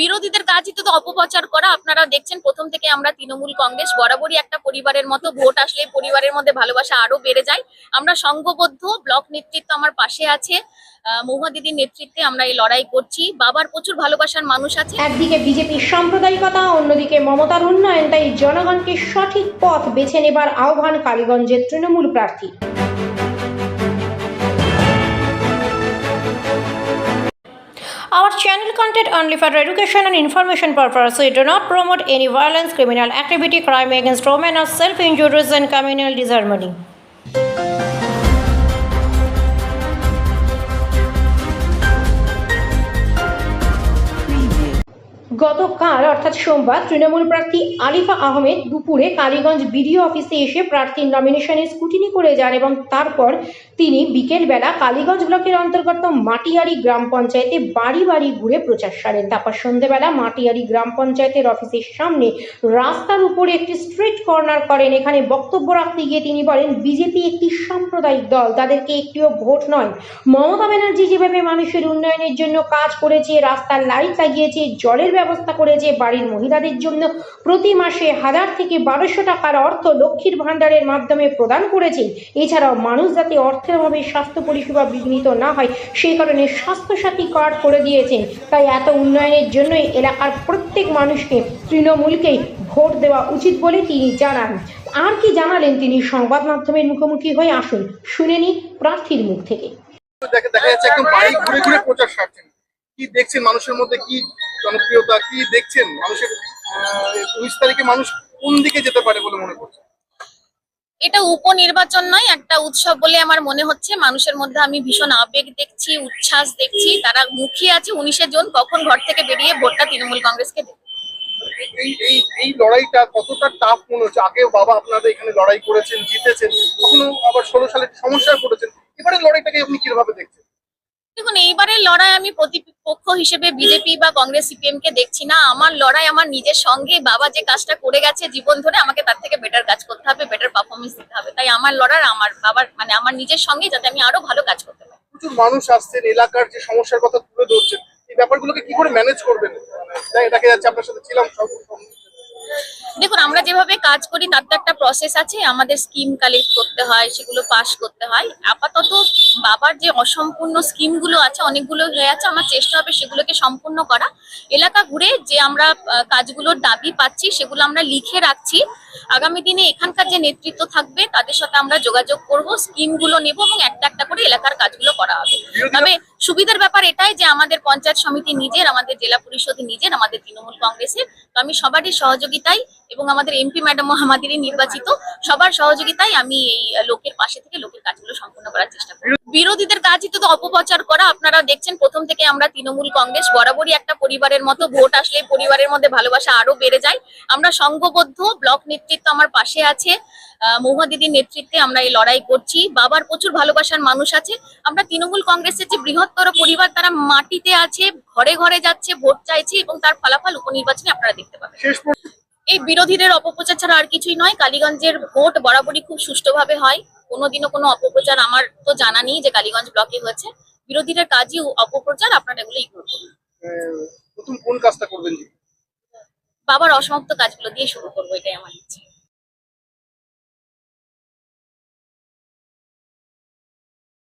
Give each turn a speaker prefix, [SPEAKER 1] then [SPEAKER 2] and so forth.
[SPEAKER 1] বিরোধীদের কাজই তো অপপ্রচার করা। আপনারা দেখছেন, প্রথম থেকে আমরা তৃণমূল কংগ্রেস, বরাবরই একটা পরিবারের মতো ভোট আসলে পরিবারের মধ্যে ভালোবাসা আরও বেড়ে যায়। আমরা সংঘবদ্ধ, ব্লক নেতৃত্ব আমার পাশে আছে। মহুয়া দিদির নেতৃত্বে আমরা এই লড়াই করছি। বাবার প্রচুর ভালোবাসার মানুষ আছে।
[SPEAKER 2] একদিকে বিজেপির সাম্প্রদায়িকতা, অন্যদিকে মমতার উন্নয়ন। তাই জনগণকে সঠিক পথ বেছে নেবার আহ্বান কালীগঞ্জের তৃণমূল প্রার্থী। Our channel content only for education and information purpose. We do not promote any violence, criminal activity, crime against women, or self-injuries and communal disharmony. গতকাল, অর্থাৎ সোমবার, তৃণমূল প্রার্থী আলিফা আহমেদ দুপুরে কালীগঞ্জ বিডিও অফিসে এসে প্রার্থীর নমিনেশনের স্কুটিনি করে যান এবং তারপর তিনি বিকেলবেলা কালীগঞ্জ ব্লকের অন্তর্গত মাটিয়ারি গ্রাম পঞ্চায়েতে বাড়ি বাড়ি ঘুরে প্রচার সারেন। তারপর সন্ধেবেলা মাটিয়ারি গ্রাম পঞ্চায়েতের অফিসের সামনে রাস্তার উপরে একটি স্ট্রিট কর্নার করেন। এখানে বক্তব্য রাখতে গিয়ে তিনি বলেন, বিজেপি একটি সাম্প্রদায়িক দল, তাদেরকে একটিও ভোট নয়। মমতা ব্যানার্জি যেভাবে মানুষের উন্নয়নের জন্য কাজ করেছে, রাস্তার লাইট লাগিয়েছে, জলের ব্যবস্থা করেছে বাড়ির মহিলাদের জন্য। প্রতি মাসে হাজার থেকে বারোশো টাকার অর্থ লক্ষ্মীর ভাণ্ডারের মাধ্যমে প্রদান করেছে। এছাড়াও মানুষ যাতে অর্থের অভাবে স্বাস্থ্য পরিষেবা বিঘ্নিত না হয়, সেই কারণে স্বাস্থ্যসাথী কার্ড করে দিয়েছেন তাই এত উন্নয়নের জন্যই এলাকার প্রত্যেক মানুষকে তৃণমূলকেই ভোট দেওয়া উচিত বলে তিনি জানান। আর কি জানালেন তিনি সংবাদ মাধ্যমের মুখোমুখি হয়ে আসুন। শুনে নিই প্রার্থীর মুখ থেকে।
[SPEAKER 3] দেখা যাচ্ছে একদম বাড়ি ঘুরে ঘুরে প্রচার সারছেন। কি দেখছেন মানুষের মধ্যে? কি জনপ্রিয়তা? কি দেখছেন মানুষের উনিশ তারিখে মানুষ কোন দিকে যেতে পারে বলে মনে করছে
[SPEAKER 1] এটা উপনির্বাচন নয় একটা উৎসব বলে আমার মনে হচ্ছে। মানুষের মধ্যে আমি ভীষণ আবেগ দেখছি উচ্ছ্বাস দেখছি। তারা মুখিয়ে আছে উনিশে জন কখন ঘর থেকে বেরিয়ে ভোটটা তৃণমূল কংগ্রেসকে দেবে।
[SPEAKER 3] এই এই এই লড়াইটা কতটা টাফ মনে হচ্ছে? আগে বাবা আপনাদের এখানে লড়াই করেছেন জিতেছেন কখনো আবার ষোলো সালে সমস্যায় পড়েছেন? এবারে লড়াইটাকে আপনি কীভাবে দেখছেন?
[SPEAKER 1] দেখুন এইবারের লড়াই আমি প্রতিপক্ষ হিসেবে বিজেপি বা কংগ্রেস সিপিএম কে দেখছি না। আমার লড়াই আমার নিজের সঙ্গে বাবা যে কাজটা করে গেছে জীবন ধরে আমাকে তার থেকে বেটার কাজ করতে হবে বেটার পারফরমেন্স দিতে হবে। তাই আমার লড়াই আমার বাবার মানে আমার নিজের সঙ্গে যাতে আমি আরও ভালো কাজ করতে পারি।
[SPEAKER 3] প্রচুর মানুষ আসছেন, এলাকার যে সমস্যার কথা তুলে ধরছেন, এই ব্যাপারগুলোকে কি করে ম্যানেজ করবেন? দেখা- দেখা যাচ্ছে আপনার সাথে ছিলাম, সব-
[SPEAKER 1] দেখুন, আমরা যেভাবে কাজ করি, তার তো একটা প্রসেস আছে, আমাদের স্কিম কালেক্ট করতে হয়, সেগুলো পাস করতে হয়। আপাতত বাবার যে অসম্পূর্ণ স্কিমগুলো আছে, অনেকগুলো হয়ে আছে, আমার চেষ্টা হবে সেগুলোকে সম্পূর্ণ করা। এলাকা ঘুরে যে আমরা কাজগুলোর দাবি পাচ্ছি, সেগুলো আমরা লিখে রাখছি। আগামী দিনে এখানকার যে নেতৃত্ব থাকবে, তাদের সাথে আমরা যোগাযোগ করব, স্কিমগুলো নেব এবং একটা একটা করে এলাকার কাজগুলো করা হবে। তবে সুবিধার ব্যাপার এটাই যে আমাদের পঞ্চায়েত সমিতি নিজের, আমাদের জেলা পরিষদ নিজের, আমাদের তৃণমূল কংগ্রেসের। তো আমি সবারই সহযোগিতায় এবং আমাদের এমপি ম্যাডামও আমাদেরই নির্বাচিত, সবার সহযোগিতায় আমি এই লোকের পাশে থেকে লোকের কাজগুলো সম্পূর্ণ করার চেষ্টা করি বিরোধীদের কাজই তো অপপ্রচার করা আপনারা দেখছেন প্রথম থেকে আমরা তৃণমূল কংগ্রেস বরাবরই একটা পরিবারের মতো ভোট আসলে পরিবারের মধ্যে ভালোবাসা আরও বেড়ে যায়। আমরা সংঘবদ্ধ ব্লক নেতৃত্ব আমার পাশে আছে মহুয়া দিদির নেতৃত্বে আমরা এই লড়াই করছি। বাবার প্রচুর ভালোবাসার মানুষ আছে। আমরা তৃণমূল কংগ্রেসের যে বৃহত্তর পরিবার তারা মাটিতে আছে ঘরে ঘরে যাচ্ছে ভোট চাইছে এবং তার ফলাফল উপনির্বাচনে আপনারা দেখতে পাবেন। এই বিরোধীদের অপপ্রচার ছাড়া আর কিছুই নয়। কালীগঞ্জের ভোট বরাবরই খুব সুষ্ঠুভাবে হয়। কোনোদিনও কোনো অপপ্রচার আমার তো জানা নেই যে কালীগঞ্জ ব্লকে হয়েছে। বিরোধীদের কাজই অপপ্রচার আপনারা এগুলো ইগনোর করুন।
[SPEAKER 3] প্রথম কোন কাজটা করবেন?
[SPEAKER 1] বাবার অসমাপ্ত কাজগুলো দিয়ে শুরু করব এটাই আমার ইচ্ছে।